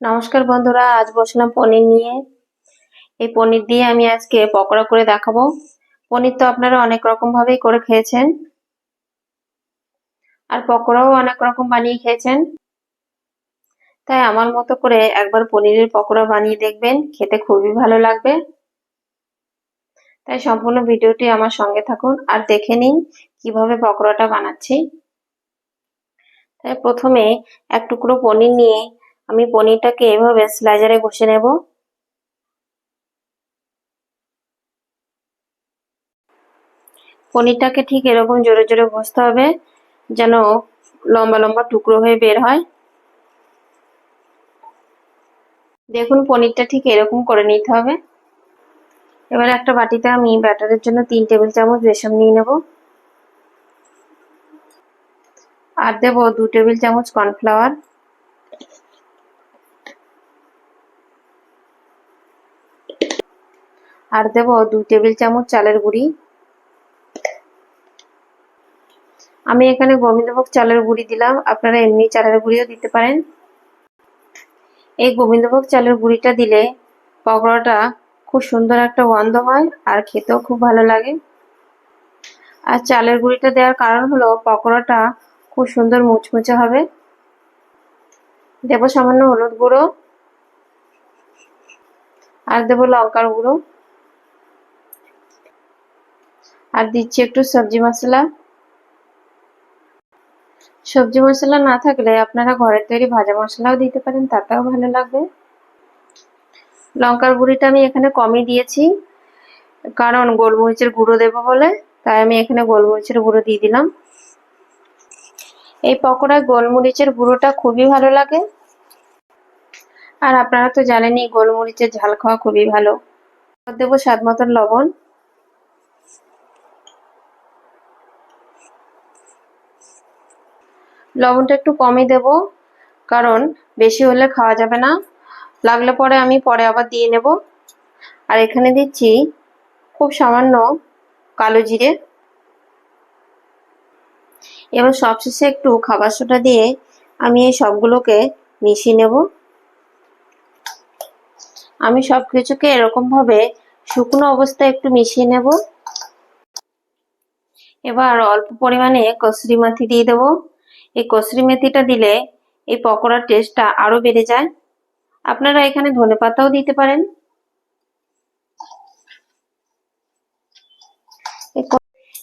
নমস্কার বন্ধুরা, আজ বসলাম পনির নিয়ে। এই পনির দিয়ে আমি আজকে পকোড়া করে দেখাবো। পনির তো আপনারা অনেক রকম ভাবেই করে খেয়েছেন। আর পকোড়াও অনেক রকম বানিয়ে খেয়েছেন। তাই আমার মতো করে একবার পনিরের পকোড়া বানিয়ে দেখবেন, খেতে খুবই ভালো লাগবে। তাই সম্পূর্ণ ভিডিওটি আমার সঙ্গে থাকুন আর দেখে নিন কীভাবে পকোড়াটা বানাচ্ছি। তাই প্রথমে এক টুকরো পনির নিয়ে আমি পনিরটাকে এভাবে স্লাইজারে ঘষে নেব। পনিরটাকে ঠিক এরকম জোরে জোরে ঘষতে হবে, যেন লম্বা লম্বা টুকরো হয়ে বের হয়। দেখুন, পনিরটা ঠিক এরকম করে নিতে হবে। এবার একটা বাটিতে আমি ব্যাটারের জন্য তিন টেবিল চামচ বেসন নিয়ে নেব। আর দেব দু টেবিল চামচ কর্নফ্লাওয়ার। আর দেব দুই টেবিল চামচ চালের গুঁড়ি। আমি এখানে গোবিন্দভোগ চালের গুঁড়ি দিলাম। আপনারা এমনি চালের গুঁড়িও দিতে পারেন। এই গোবিন্দভোগ চালের গুঁড়িটা দিলে পকোড়াটা খুব সুন্দর একটা গন্ধ হয় আর খেতেও খুব ভালো লাগে। আর চালের গুঁড়িটা দেওয়ার কারণ হলো পকোড়াটা খুব সুন্দর মুচমুচে হবে। দেব সামান্য হলুদ গুঁড়ো। আর দেব লঙ্কার গুঁড়ো। আর দিচ্ছি একটু সবজি মশলা। সবজি মশলা না থাকলে আপনারা ঘরের তৈরি ভাজা মশলাও দিতে পারেন, তাতেও ভালো লাগবে। লঙ্কার গুঁড়িটা আমি এখানে কমই দিয়েছি, কারণ গোলমরিচের গুঁড়ো দেবো বলে, তাই আমি এখানে গোলমরিচের গুঁড়ো দিয়ে দিলাম। এই পকোড়ায় গোলমরিচের গুঁড়োটা খুবই ভালো লাগে। আর আপনারা তো জানেনই, গোলমরিচের ঝাল খাওয়া খুবই ভালো। দেবো স্বাদ মতন লবণ। লবণটা একটু কমই দেব, কারণ বেশি হলে খাওয়া যাবে না। লাগলে পরে আমি পরে আবার দিয়ে নেব। আর এখানে দিচ্ছি খুব সামান্য কালো জিরে। এবার সবশেষে একটু খাবার সোটা দিয়ে আমি এই সবগুলোকে মিশিয়ে নেব। আমি সব কিছুকে এরকমভাবে শুকনো অবস্থায় একটু মিশিয়ে নেব। এবার অল্প পরিমাণে কসুরি মাথি দিয়ে দেবো। এই কসুরি মেথিটা দিলে এই পকোড়ার টেস্টটা আরও বেড়ে যায়। আপনারা এখানে ধনে পাতাও দিতে পারেন।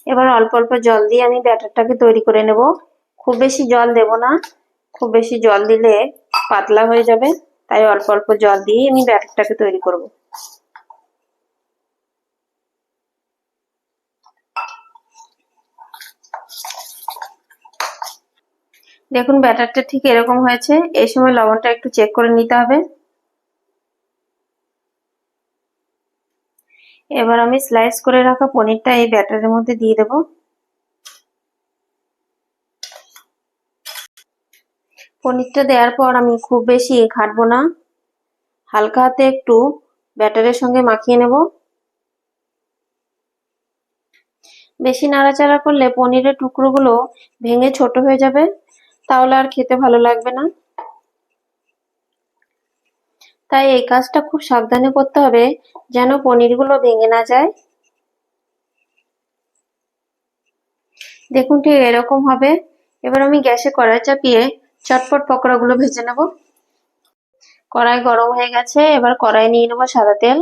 এবার অল্প অল্প জল দিয়ে আমি ব্যাটারটাকে তৈরি করে নেব। খুব বেশি জল দেব না। খুব বেশি জল দিলে পাতলা হয়ে যাবে। তাই অল্প অল্প জল দিয়ে আমি ব্যাটারটাকে তৈরি করব। দেখুন, ব্যাটারটা ঠিক এরকম হয়েছে। এই সময় লবণটা একটু চেক করে নিতে হবে। এবার আমি স্লাইস করে রাখা পনিরটা এই ব্যাটারের মধ্যে দিয়ে দেব। পনিরটা দেওয়ার পর আমি খুব বেশি ঘাটবো না। হালকা হাতে একটু ব্যাটারের সঙ্গে মাখিয়ে নেব। বেশি নাড়াচাড়া করলে পনিরের টুকরোগুলো ভেঙে ছোট হয়ে যাবে। তাহলে আর খেতে ভালো লাগবে না। তাই এই কাজটা খুব সাবধানে করতে হবে, যেন পনিরগুলো ভেঙে না যায়। দেখুন ঠিক এরকম হবে। এবার আমি গ্যাসে কড়াই চাপিয়ে চটপট পকোড়াগুলো ভেজে নেব। কড়াই গরম হয়ে গেছে, এবার কড়াই নিয়ে নেব সাদা তেল।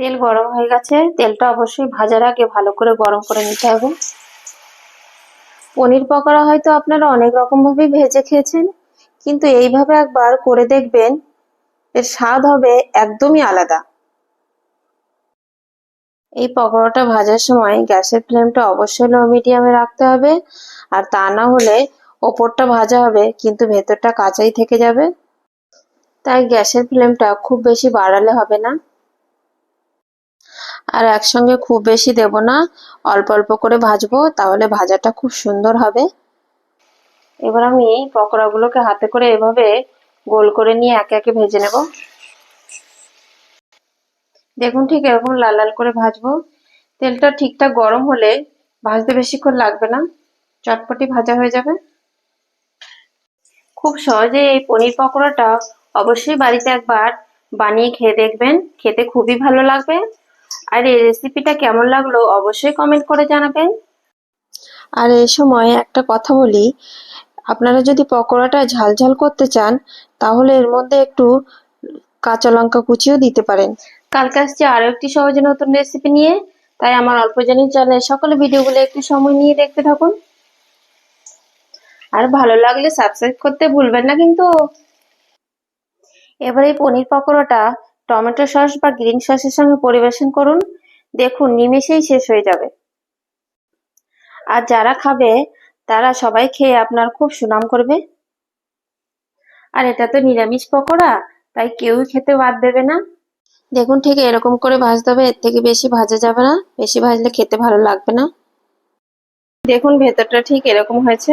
তেল গরম হয়ে গেছে। তেলটা অবশ্যই ভাজার আগে ভালো করে গরম করে নিতে হবে। পনির পকোড়া হয়তো আপনারা অনেক রকম ভাবেই ভেজে খেয়েছেন, কিন্তু এইভাবে একবার করে দেখবেন, এর স্বাদ হবে একদমই আলাদা। এই পকোড়াটা ভাজার সময় গ্যাসের ফ্লেমটা অবশ্যই লো মিডিয়ামে রাখতে হবে, আর তা না হলে ওপরটা ভাজা হবে, কিন্তু ভেতরটা কাঁচাই থেকে যাবে। তাই গ্যাসের ফ্লেমটা খুব বেশি বাড়ালে হবে না। আর একসঙ্গে খুব বেশি দেব না। অল্প অল্প করে ভাজবো, তাহলে ভাজাটা খুব সুন্দর হবে। এবার আমি পকোড়াগুলোকে হাতে করে এভাবে গোল করে নিয়ে একে একে ভেজে নেব। দেখুন ঠিক এরকম লাল লাল করে ভাজবো। তেলটা ঠিকঠাক গরম হলে ভাজতে বেশিক্ষণ লাগবে না। চটপটি ভাজা হয়ে যাবে। খুব সহজে এই পনির পকোড়াটা অবশ্যই বাড়িতে একবার বানিয়ে খেয়ে দেখবেন। খেতে খুবই ভালো লাগবে। আর এই রেসিপিটা কেমন লাগল অবশ্যই কমেন্ট করে জানাবেন। আর এই সময় একটা কথা বলি আপনারা যদি পকোড়াটা ঝাল ঝাল করতে চান তাহলে এর মধ্যে একটু কাঁচা লঙ্কা কুচিও দিতে পারেন। কালকে আসছে আরও একটি সহজে নতুন রেসিপি নিয়ে তাই আমার অল্প জানি চ্যানেল সকলে ভিডিওগুলো একটু সময় নিয়ে দেখতে থাকুন। আর ভালো লাগলে সাবস্ক্রাইব করতে ভুলবেন না কিন্তু। এবার এই পনির পকোড়াটা টমেটো সস বা গ্রিন সসের সঙ্গে পরিবেশন করুন। দেখুন, নিমেষেই শেষ হয়ে যাবে। আর যারা খাবে, তারা সবাই খেয়ে আপনার খুব সুনাম করবে। আর এটা তো নিরামিষ পকোড়া, তাই কেউই খেতে বাদ দেবে না। দেখুন, ঠিক এরকম করে ভাজতে হবে, এর থেকে বেশি ভাজা যাবে না। বেশি ভাজলে খেতে ভালো লাগবে না। দেখুন, ভেতরটা ঠিক এরকম হয়েছে।